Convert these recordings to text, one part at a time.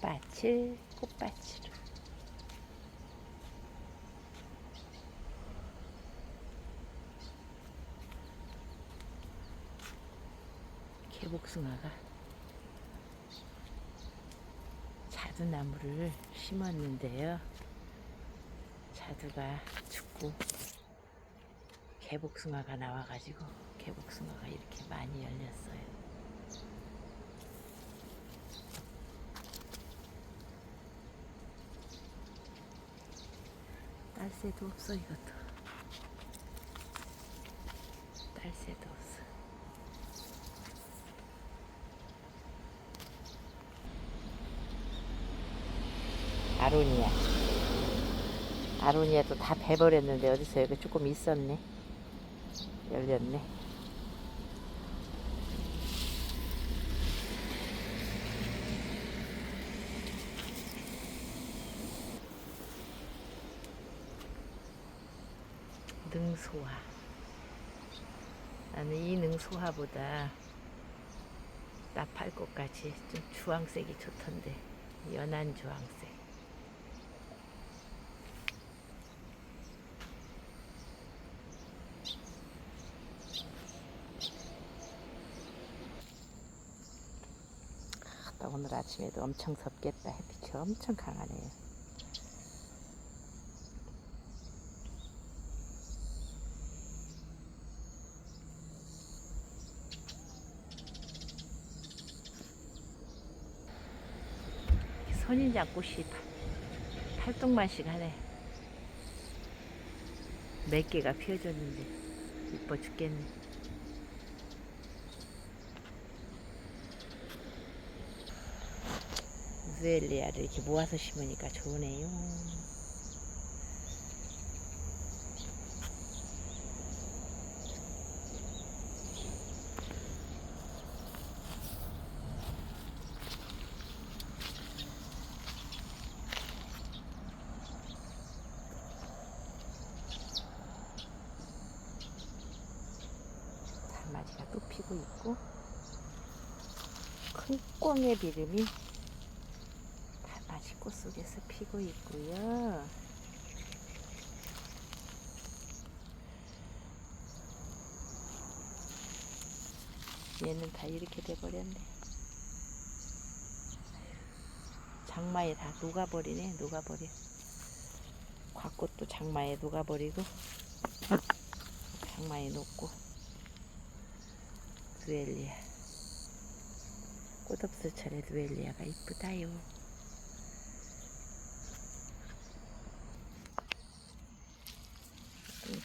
꽃밭을 꽃밭으로 개복숭아가 자두나무를 심었는데요. 자두가 죽고 개복숭아가 나와가지고 개복숭아가 이렇게 많이 열렸어요. 딸새도 없어 이것도. 딸새도 없어. 아로니아. 아로니아도 다 베버렸는데 어디서 여기 조금 있었네. 열렸네. 능소화. 나는 이 능소화보다 나팔꽃같이 좀 주황색이 좋던데 연한 주황색. 아, 오늘 아침에도 엄청 덥겠다. 햇빛이 엄청 강하네요. 선인장 꽃이 팔- 팔뚝만씩 하네. 몇 개가 피어졌는데 이뻐 죽겠네. 우엘리아를 이렇게 모아서 심으니까 좋으네요. 또 피고 있고 큰 꽁의 비름이 달맞이 꽃 속에서 피고 있고요. 얘는 다 이렇게 돼버렸네. 장마에 다 녹아버리네, 녹아버려. 곽꽃도 장마에 녹아버리고, 장마에 녹고, 두엘리아. 꽃없을 차례 두엘리아가 이쁘다요.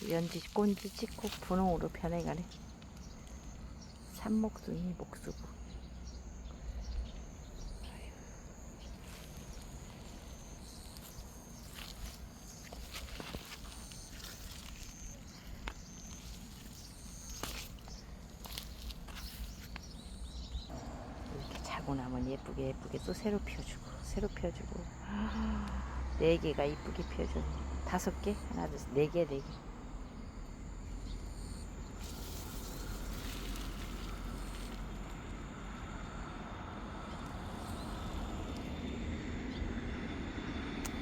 연지 꼰지 찍고 분홍으로 변해가네. 산목둥이 목수부. 자고 나면 예쁘게 예쁘게 또 새로 펴주고 새로 펴주고 네 개가 이쁘게 펴졌네. 다섯 개 하나 둘셋네개 네 개.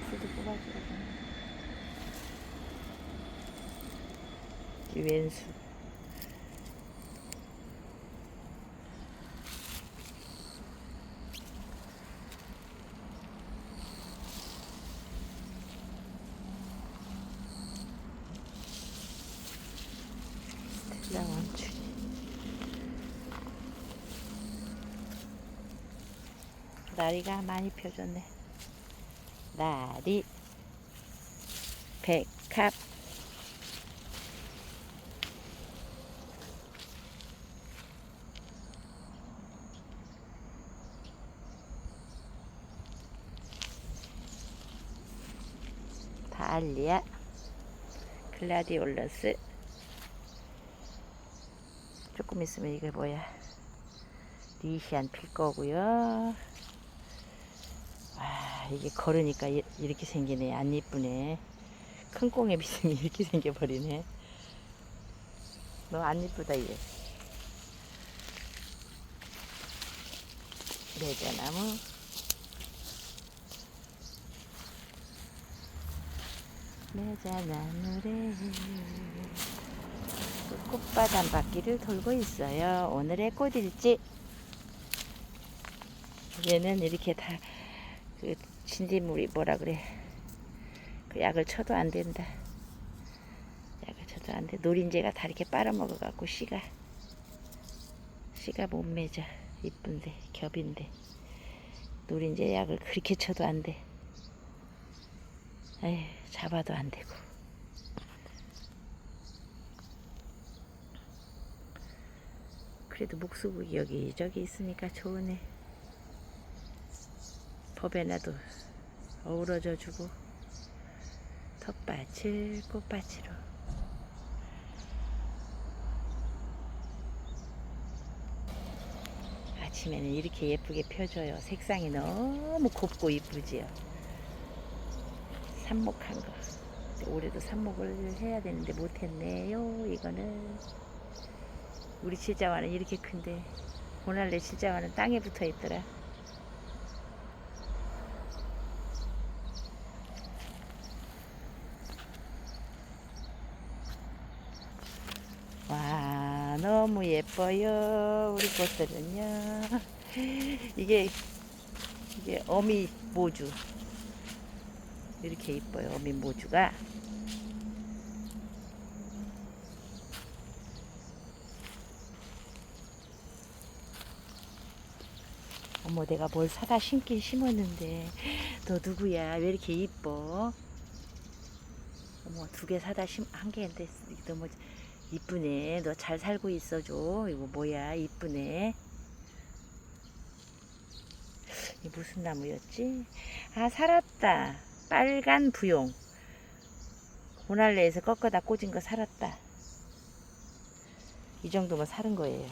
풀도 뽑아줘야. 이 왼수. 스텔라 원추리. 나리가 많이 펴졌네. 나리. 백합. 달리아. 글라디올러스. 조금 있으면 이게 뭐야. 리시안 필 거고요. 와 이게 걸으니까 이렇게 생기네. 안 이쁘네. 큰 꽁에 비으면 이렇게 생겨버리네. 너 안 이쁘다 얘 레자나무. 레자나무래. 꽃밭 한 바퀴를 돌고 있어요. 오늘의 꽃일지 얘는 이렇게 다그 진딧물이 뭐라 그래 그 약을 쳐도 안 된다. 약을 쳐도 안 돼. 노린재가 다 이렇게 빨아먹어 갖고 씨가 씨가 못 맺어 이쁜데 겹인데 노린재 약을 그렇게 쳐도 안 돼. 에휴 잡아도 안 되고. 그래도 목수국이 여기 저기 있으니까 좋으네. 법에나도 어우러져 주고 텃밭을 꽃밭으로 아침에는 이렇게 예쁘게 펴줘요. 색상이 너무 곱고 이쁘지요. 삽목한 거. 올해도 삽목을 해야 되는데 못했네요. 이거는 우리 실자와는 이렇게 큰데 보날레 실자와는 땅에 붙어 있더라. 와 너무 예뻐요 우리 꽃들은요. 이게 이게 어미 모주. 이렇게 이뻐요 어미 모주가 어머 내가 뭘 사다 심긴 심었는데 너 누구야 왜 이렇게 이뻐 어머 두 개 사다 심한 개인데 너무 이쁘네. 너 잘 살고 있어줘. 이거 뭐야? 이쁘네. 이 무슨 나무였지? 아, 살았다. 빨간 부용. 고날레에서 꺾어다 꽂은 거 살았다. 이 정도면 사는 거예요.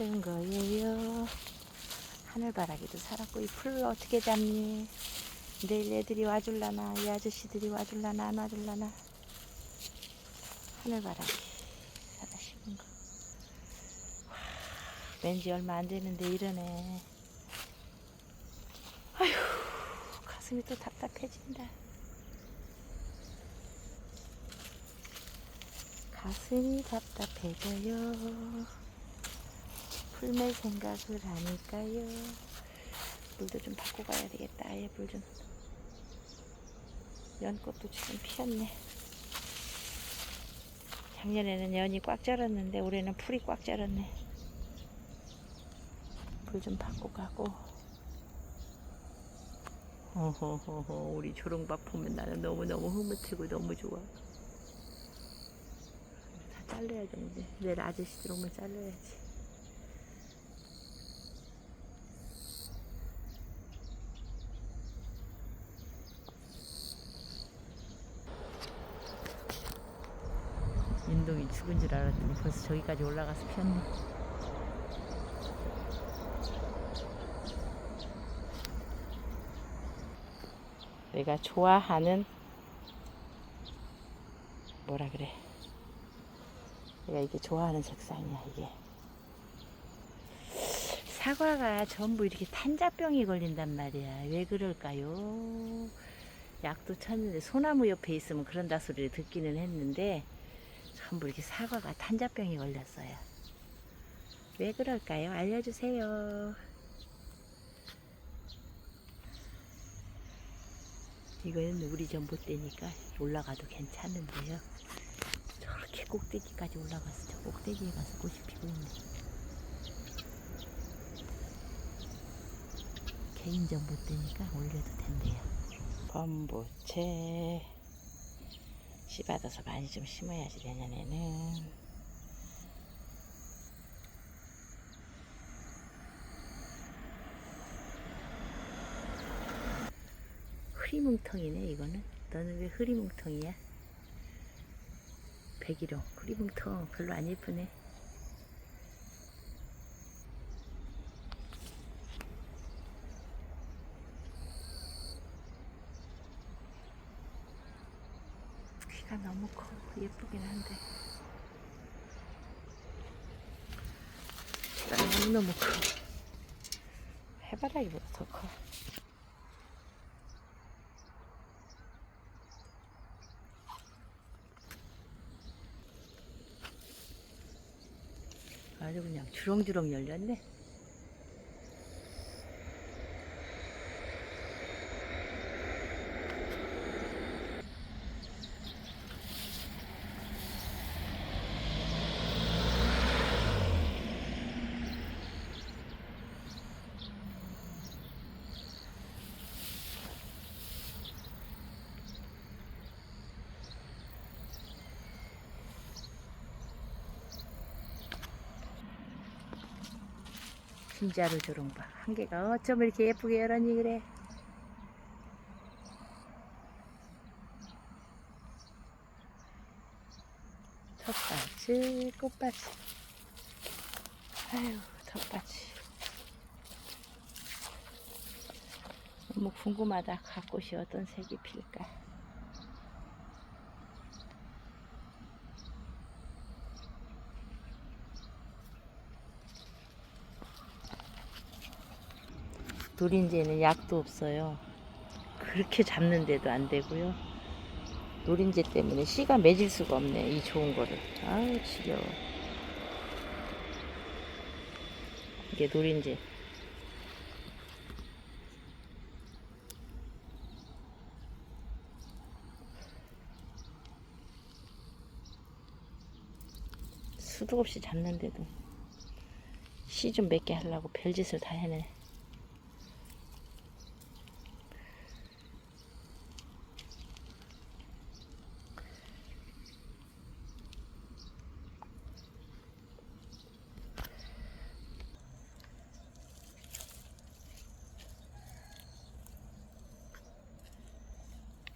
사는 거예요. 하늘바라기도 살았고, 이 풀을 어떻게 잡니? 내일 애들이 와줄라나? 이 아저씨들이 와줄라나? 안 와줄라나? 하늘바라기 사다 심은 거. 와, 왠지 얼마 안 되는데 이러네. 아휴 가슴이 또 답답해진다. 가슴이 답답해져요 풀매 생각을 하니까요 물도 좀 바꿔 가야 되겠다 아예 물 좀 연꽃도 지금 피었네. 작년에는 연이 꽉 자랐는데 올해는 풀이 꽉 자랐네. 불좀 받고 가고. 어허허허 우리 조롱밥 보면 나는 너무너무 흐뭇하고 너무 좋아. 다 잘라야 되는데 내일 아저씨들 오면 잘라야지. 인동이 죽은 줄 알았더니 벌써 저기까지 올라가서 피었네. 내가 좋아하는 뭐라 그래? 내가 이게 좋아하는 색상이야 이게. 사과가 전부 이렇게 탄자병이 걸린단 말이야. 왜 그럴까요? 약도 쳤는데 소나무 옆에 있으면 그런다 소리를 듣기는 했는데 전부 이렇게 사과가 탄자병이 걸렸어요. 왜 그럴까요? 알려주세요. 이거는 우리 전봇대니까 올라가도 괜찮은데요. 저렇게 꼭대기까지 올라가서 저 꼭대기에 가서 꽃이 피고 있네. 개인 전봇대니까 올려도 된대요. 범부채 씨 받아서 많이 좀 심어야지 내년에는. 흐리뭉텅이네 이거는. 너는 왜 흐리뭉텅이야? 백일홍 흐리뭉텅. 별로 안 예쁘네 해가 너무 커 예쁘긴 한데 너무 너무 커 해바라기보다 더 커. 아주 그냥 주렁주렁 열렸네. 진짜로 조롱봐. 한 개가 어쩜 이렇게 예쁘게 열었니 그래. 텃밭이 꽃밭이. 아유 텃밭이. 너무 궁금하다. 가꽃이 어떤 색이 필까. 노린재는 약도 없어요. 그렇게 잡는데도 안 되고요. 노린재 때문에 씨가 맺을 수가 없네. 이 좋은 거를. 아우 지겨워. 이게 노린재. 수도 없이 잡는데도 씨 좀 맺게 하려고 별짓을 다 해내.